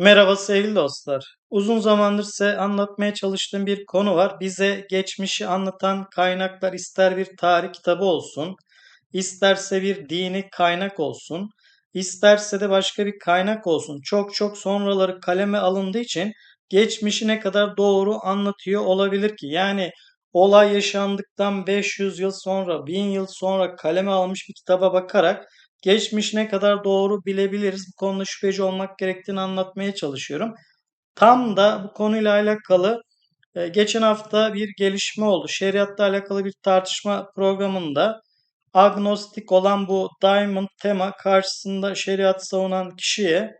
Merhaba sevgili dostlar. Uzun zamandır size anlatmaya çalıştığım bir konu var. Bize geçmişi anlatan kaynaklar ister bir tarih kitabı olsun, isterse bir dini kaynak olsun, isterse de başka bir kaynak olsun. Çok çok sonraları kaleme alındığı için geçmişi ne kadar doğru anlatıyor olabilir ki? Yani olay yaşandıktan 500 yıl sonra, 1000 yıl sonra kaleme almış bir kitaba bakarak geçmiş ne kadar doğru bilebiliriz? Bu konuda şüpheci olmak gerektiğini anlatmaya çalışıyorum. Tam da bu konuyla alakalı e, geçen hafta bir gelişme oldu. Şeriatla alakalı bir tartışma programında agnostik olan bu Diamond Tema karşısında şeriat savunan kişiye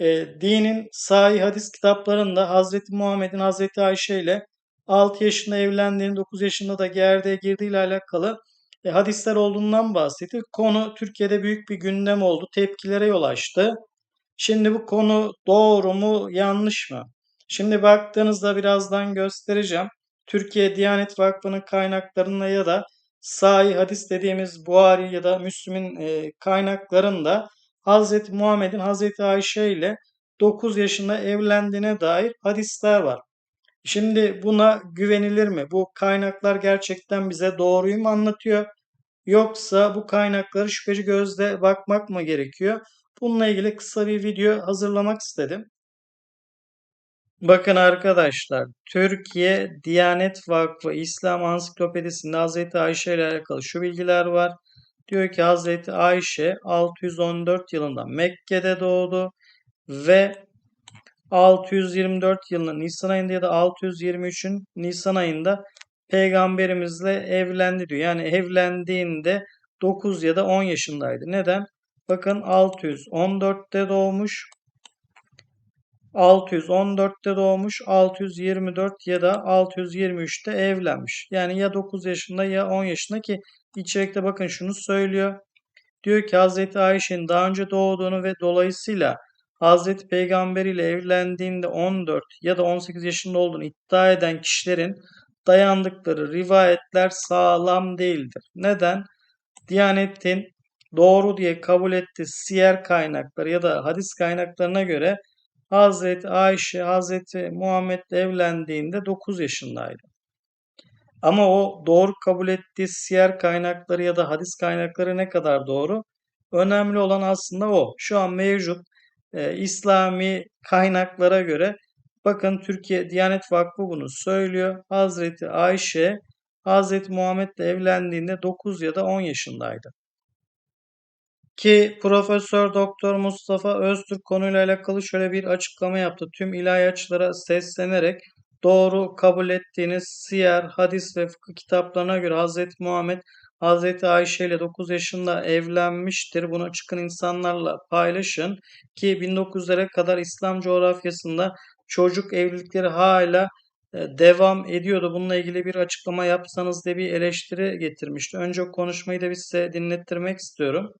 e, dinin sahih hadis kitaplarında Hazreti Muhammed'in Hazreti Ayşe ile 6 yaşında evlendiğini, 9 yaşında da gerdeğe girdiği ile alakalı e, hadisler olduğundan bahsetti. Konu Türkiye'de büyük bir gündem oldu. Tepkilere yol açtı. Şimdi bu konu doğru mu, yanlış mı? Şimdi baktığınızda birazdan göstereceğim. Türkiye Diyanet Vakfı'nın kaynaklarında ya da Sahih Hadis dediğimiz Buhari ya da Müslim'in e, kaynaklarında Hazreti Muhammed'in Hazreti Ayşe ile 9 yaşında evlendiğine dair hadisler var. Şimdi buna güvenilir mi? Bu kaynaklar gerçekten bize doğruyu mu anlatıyor? Yoksa bu kaynakları şüpheci gözle bakmak mı gerekiyor? Bununla ilgili kısa bir video hazırlamak istedim. Bakın arkadaşlar, Türkiye Diyanet Vakfı İslam Ansiklopedisinde Hazreti Ayşe ile alakalı şu bilgiler var. Diyor ki Hazreti Ayşe 614 yılında Mekke'de doğdu ve 624 yılının Nisan ayında ya da 623'ün Nisan ayında peygamberimizle evlendi diyor. Yani evlendiğinde 9 ya da 10 yaşındaydı. Neden? Bakın 614'te doğmuş. 614'te doğmuş, 624 ya da 623'te evlenmiş. Yani ya 9 yaşında ya 10 yaşında ki içerikte bakın şunu söylüyor. Diyor ki Hazreti Ayşe'nin daha önce doğduğunu ve dolayısıyla Hazreti Peygamber ile evlendiğinde 14 ya da 18 yaşında olduğunu iddia eden kişilerin dayandıkları rivayetler sağlam değildir. Neden? Diyanet'in doğru diye kabul ettiği siyer kaynakları ya da hadis kaynaklarına göre Hazreti Ayşe Hazreti Muhammed'le evlendiğinde 9 yaşındaydı. Ama o doğru kabul ettiği siyer kaynakları ya da hadis kaynakları ne kadar doğru? Önemli olan aslında o. Şu an mevcut e, İslami kaynaklara göre bakın Türkiye Diyanet Vakfı bunu söylüyor. Hazreti Ayşe Hazreti Muhammed'le evlendiğinde 9 ya da 10 yaşındaydı. Ki Profesör Doktor Mustafa Öztürk konuyla alakalı şöyle bir açıklama yaptı. Tüm ilahiyatçılara seslenerek doğru kabul ettiğiniz siyer, hadis ve fıkıh kitaplarına göre Hazreti Muhammed Hazreti Ayşe ile 9 yaşında evlenmiştir. Bunu çıkın insanlarla paylaşın ki 1900'lere kadar İslam coğrafyasında çocuk evlilikleri hala e, devam ediyordu. Bununla ilgili bir açıklama yapsanız diye bir eleştiri getirmişti. Önce konuşmayı da size dinlettirmek istiyorum.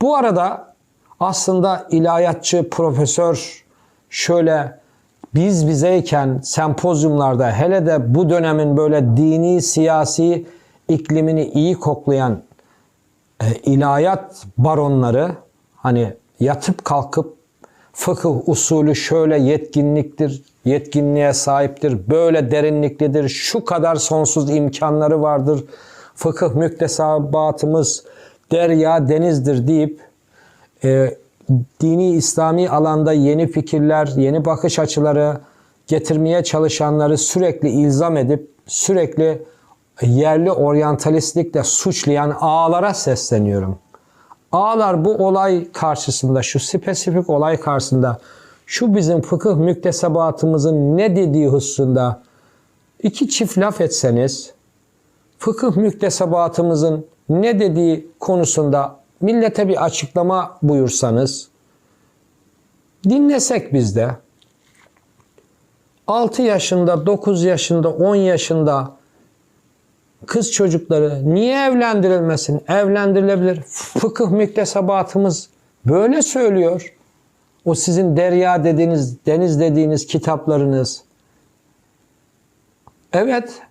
Bu arada aslında ilahiyatçı profesör şöyle biz bizeyken sempozyumlarda hele de bu dönemin böyle dini siyasi iklimini iyi koklayan e, ilahiyat baronları hani yatıp kalkıp fıkıh usulü şöyle yetkinliktir, yetkinliğe sahiptir, böyle derinliklidir, şu kadar sonsuz imkanları vardır, fıkıh müktesebatımız derya denizdir deyip e, dini İslami alanda yeni fikirler, yeni bakış açıları getirmeye çalışanları sürekli ilzam edip sürekli yerli oryantalistlikle suçlayan ağalara sesleniyorum. Ağalar bu olay karşısında, şu spesifik olay karşısında şu bizim fıkıh müktesebatımızın ne dediği hususunda iki çift laf etseniz, fıkıh müktesebatımızın ne dediği konusunda millete bir açıklama buyursanız, dinlesek biz de 6 yaşında, 9 yaşında, 10 yaşında kız çocukları niye evlendirilmesin? Evlendirilebilir. Fıkıh müktesebatımız böyle söylüyor. O sizin derya dediğiniz, deniz dediğiniz kitaplarınız. Evet,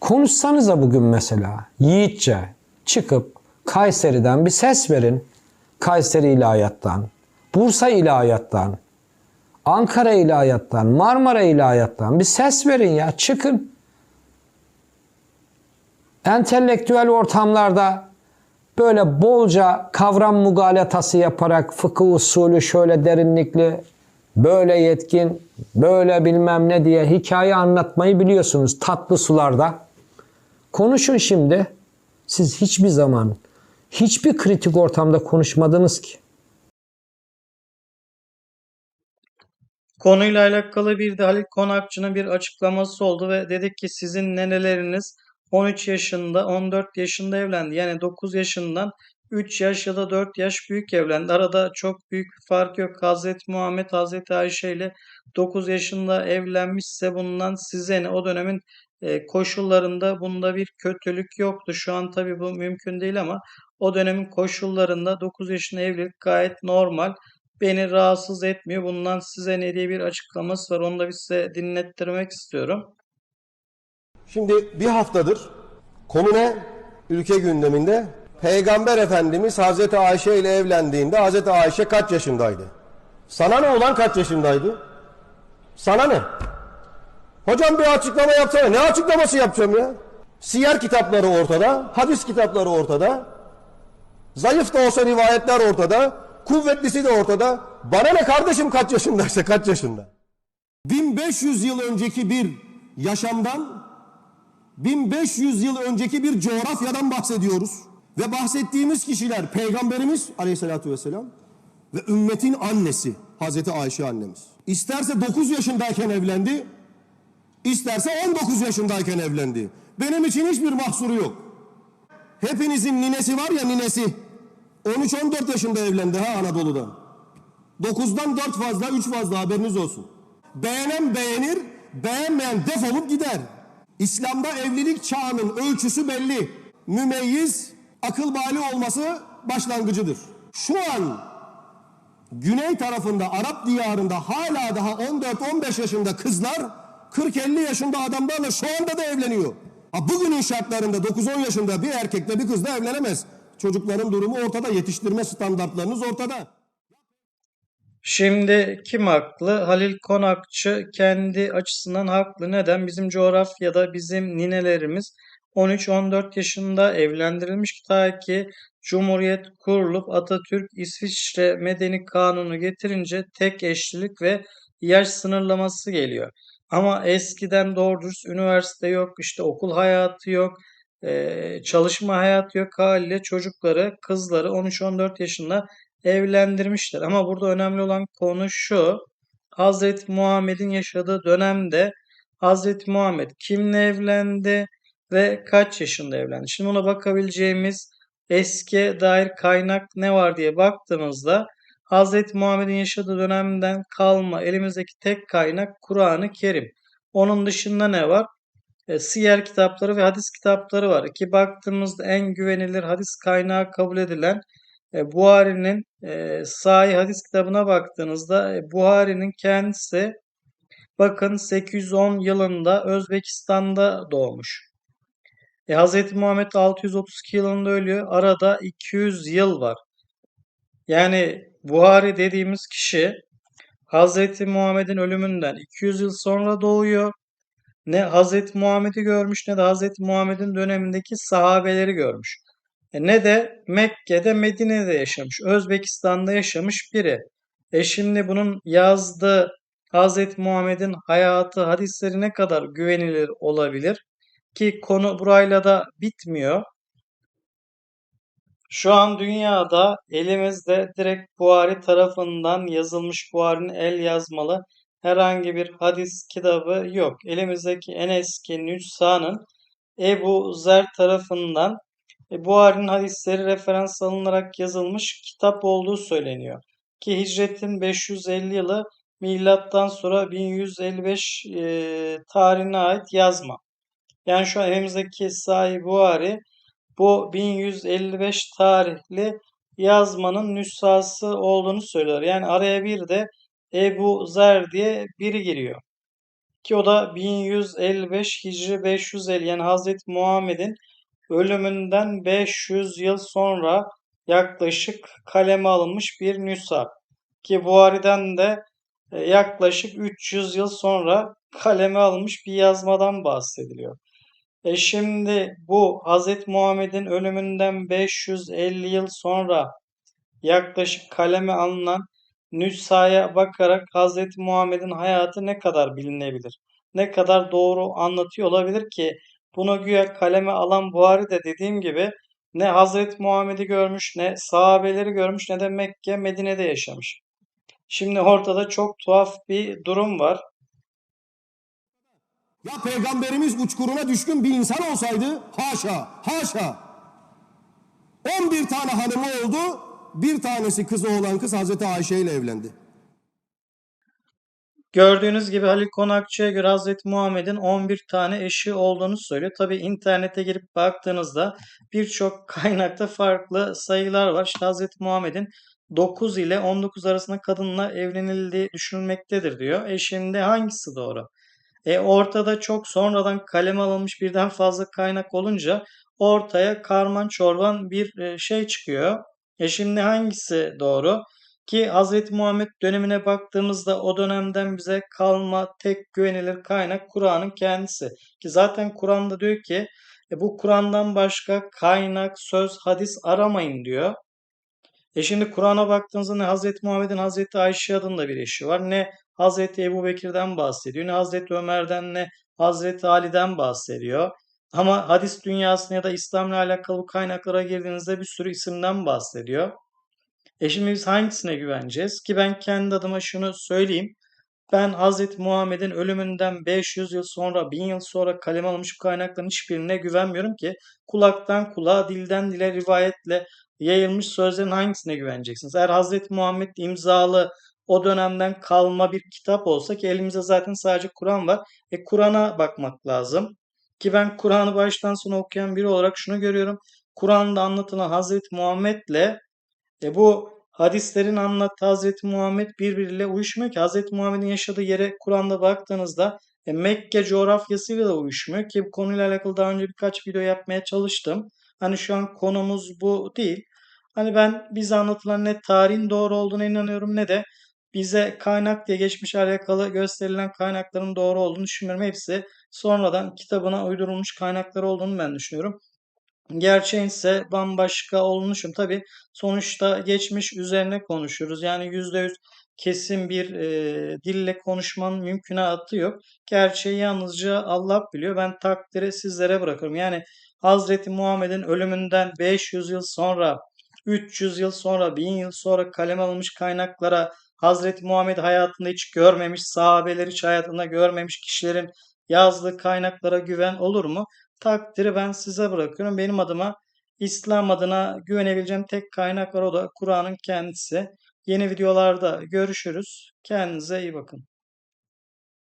konuşsanıza bugün mesela yiğitçe çıkıp Kayseri'den bir ses verin. Kayseri ilahiyattan, Bursa İlahiyat'tan, Ankara İlahiyat'tan, Marmara İlahiyat'tan bir ses verin ya çıkın. Entelektüel ortamlarda böyle bolca kavram mugalatası yaparak fıkıh usulü şöyle derinlikli, böyle yetkin, böyle bilmem ne diye hikaye anlatmayı biliyorsunuz tatlı sularda. Konuşun şimdi. Siz hiçbir zaman hiçbir kritik ortamda konuşmadınız ki. Konuyla alakalı bir de Halil Konakçı'nın bir açıklaması oldu ve dedik ki sizin neneleriniz 13 yaşında 14 yaşında evlendi. Yani 9 yaşından 3 yaş ya da 4 yaş büyük evlendi. Arada çok büyük bir fark yok. Hazreti Muhammed Hazreti Ayşe ile 9 yaşında evlenmişse bundan size ne? O dönemin e, koşullarında bunda bir kötülük yoktu. Şu an tabii bu mümkün değil ama o dönemin koşullarında 9 yaşında evlilik gayet normal. Beni rahatsız etmiyor. Bundan size ne diye bir açıklaması var. Onu da bir size dinlettirmek istiyorum. Şimdi bir haftadır konu ne? Ülke gündeminde. Peygamber Efendimiz Hazreti Ayşe ile evlendiğinde Hazreti Ayşe kaç yaşındaydı? Sana ne olan kaç yaşındaydı? Sana ne? Hocam bir açıklama yapsana. Ne açıklaması yapacağım ya? Siyer kitapları ortada, hadis kitapları ortada. Zayıf da olsa rivayetler ortada, kuvvetlisi de ortada. Bana ne kardeşim kaç yaşındaysa kaç yaşında? 1500 yıl önceki bir yaşamdan 1500 yıl önceki bir coğrafyadan bahsediyoruz. Ve bahsettiğimiz kişiler Peygamberimiz aleyhissalatü vesselam ve ümmetin annesi Hazreti Ayşe annemiz. İsterse 9 yaşındayken evlendi, isterse 19 yaşındayken evlendi. Benim için hiçbir mahsuru yok. Hepinizin ninesi var ya ninesi. 13-14 yaşında evlendi ha Anadolu'da. 9'dan 4 fazla 3 fazla haberiniz olsun. Beğenen beğenir, beğenmeyen defolup gider. İslam'da evlilik çağının ölçüsü belli. Mümeyyiz, akıl bali olması başlangıcıdır. Şu an güney tarafında Arap diyarında hala daha 14-15 yaşında kızlar 40-50 yaşında adamlarla şu anda da evleniyor. Ha bugünün şartlarında 9-10 yaşında bir erkekle bir kızla evlenemez. Çocukların durumu ortada, yetiştirme standartlarınız ortada. Şimdi kim haklı? Halil Konakçı kendi açısından haklı. Neden? Bizim coğrafyada bizim ninelerimiz 13-14 yaşında evlendirilmiş ta ki Cumhuriyet kurulup Atatürk İsviçre Medeni Kanunu getirince tek eşlilik ve yaş sınırlaması geliyor. Ama eskiden doğru dürüst üniversite yok, işte okul hayatı yok, eee, çalışma hayatı yok haliyle çocukları, kızları 13-14 yaşında evlendirmişler. Ama burada önemli olan konu şu. Hazreti Muhammed'in yaşadığı dönemde Hazreti Muhammed kimle evlendi ve kaç yaşında evlendi? Şimdi buna bakabileceğimiz eskiye dair kaynak ne var diye baktığımızda Hazreti Muhammed'in yaşadığı dönemden kalma elimizdeki tek kaynak Kur'an-ı Kerim. Onun dışında ne var? E, siyer kitapları ve hadis kitapları var. Ki baktığımızda en güvenilir hadis kaynağı kabul edilen e, Buhari'nin e, Sahih hadis kitabına baktığınızda e, Buhari'nin kendisi bakın 810 yılında Özbekistan'da doğmuş. E, Hz. Muhammed 632 yılında ölüyor. Arada 200 yıl var. Yani Buhari dediğimiz kişi Hz. Muhammed'in ölümünden 200 yıl sonra doğuyor. Ne Hz. Muhammed'i görmüş ne de Hz. Muhammed'in dönemindeki sahabeleri görmüş. E ne de Mekke'de, Medine'de yaşamış. Özbekistan'da yaşamış biri. E şimdi bunun yazdığı Hz. Muhammed'in hayatı, hadisleri ne kadar güvenilir olabilir? Ki konu burayla da bitmiyor. Şu an dünyada elimizde direkt Buhari tarafından yazılmış Buhari'nin el yazmalı herhangi bir hadis kitabı yok. Elimizdeki en eski nüshanın Ebu Zer tarafından e, Buhari'nin hadisleri referans alınarak yazılmış kitap olduğu söyleniyor. Ki hicretin 550 yılı milattan sonra 1155 e, tarihine ait yazma. Yani şu an elimizdeki Sahih Buhari bu 1155 tarihli yazmanın nüshası olduğunu söylüyor. Yani araya bir de Ebu Zer diye biri giriyor. Ki o da 1155 Hicri 550 yani Hazreti Muhammed'in ölümünden 500 yıl sonra yaklaşık kaleme alınmış bir nüsha. Ki Buhari'den de e, yaklaşık 300 yıl sonra kaleme alınmış bir yazmadan bahsediliyor. E şimdi bu Hz. Muhammed'in ölümünden 550 yıl sonra yaklaşık kaleme alınan nüshaya bakarak Hz. Muhammed'in hayatı ne kadar bilinebilir? Ne kadar doğru anlatıyor olabilir ki bunu güya kaleme alan Buhari de dediğim gibi ne Hz. Muhammed'i görmüş ne sahabeleri görmüş ne de Mekke Medine'de yaşamış. Şimdi ortada çok tuhaf bir durum var. Ya peygamberimiz uçkuruna düşkün bir insan olsaydı haşa haşa 11 tane hanımı oldu bir tanesi kızı olan kız Hazreti Ayşe ile evlendi. Gördüğünüz gibi Halil Konakçı'ya göre Hz. Muhammed'in 11 tane eşi olduğunu söylüyor. Tabi internete girip baktığınızda birçok kaynakta farklı sayılar var. İşte Hz. Muhammed'in 9 ile 19 arasında kadınla evlenildiği düşünülmektedir diyor. E şimdi hangisi doğru? E ortada çok sonradan kaleme alınmış birden fazla kaynak olunca ortaya karman çorban bir e, şey çıkıyor. E şimdi hangisi doğru? Ki Hz. Muhammed dönemine baktığımızda o dönemden bize kalma tek güvenilir kaynak Kur'an'ın kendisi. Ki zaten Kur'an'da diyor ki e, bu Kur'an'dan başka kaynak, söz, hadis aramayın diyor. E şimdi Kur'an'a baktığınızda ne Hz. Muhammed'in Hz. Ayşe adında bir eşi var ne Hz. Ebu Bekir'den bahsediyor ne Hz. Ömer'den ne Hz. Ali'den bahsediyor. Ama hadis dünyasına ya da İslam'la alakalı kaynaklara girdiğinizde bir sürü isimden bahsediyor. E şimdi biz hangisine güveneceğiz? Ki ben kendi adıma şunu söyleyeyim. Ben Hz. Muhammed'in ölümünden 500 yıl sonra, 1000 yıl sonra kaleme alınmış kaynakların hiçbirine güvenmiyorum ki kulaktan kulağa, dilden dile rivayetle yayılmış sözlerin hangisine güveneceksiniz? Eğer Hz. Muhammed imzalı o dönemden kalma bir kitap olsa ki elimizde zaten sadece Kur'an var. E Kur'an'a bakmak lazım. Ki ben Kur'an'ı baştan sona okuyan biri olarak şunu görüyorum. Kur'an'da anlatılan Hz. Muhammed'le e bu hadislerin anlattığı Hazreti Muhammed birbiriyle uyuşmuyor ki Hazreti Muhammed'in yaşadığı yere Kur'an'da baktığınızda e, Mekke coğrafyasıyla da uyuşmuyor ki bu konuyla alakalı daha önce birkaç video yapmaya çalıştım. Hani şu an konumuz bu değil. Hani ben bize anlatılan ne tarihin doğru olduğuna inanıyorum ne de bize kaynak diye geçmiş alakalı gösterilen kaynakların doğru olduğunu düşünmüyorum. Hepsi sonradan kitabına uydurulmuş kaynaklar olduğunu ben düşünüyorum. Gerçeğin ise bambaşka olmuşum. Tabii sonuçta geçmiş üzerine konuşuyoruz. Yani %100 kesin bir e, dille konuşmanın mümkünatı yok. Gerçeği yalnızca Allah biliyor. Ben takdiri sizlere bırakıyorum. Yani Hazreti Muhammed'in ölümünden 500 yıl sonra, 300 yıl sonra, 1000 yıl sonra kaleme alınmış kaynaklara Hazreti Muhammed hayatında hiç görmemiş, sahabeler hiç hayatında görmemiş kişilerin yazdığı kaynaklara güven olur mu? Takdiri ben size bırakıyorum. Benim adıma İslam adına güvenebileceğim tek kaynak var o da Kur'an'ın kendisi. Yeni videolarda görüşürüz. Kendinize iyi bakın.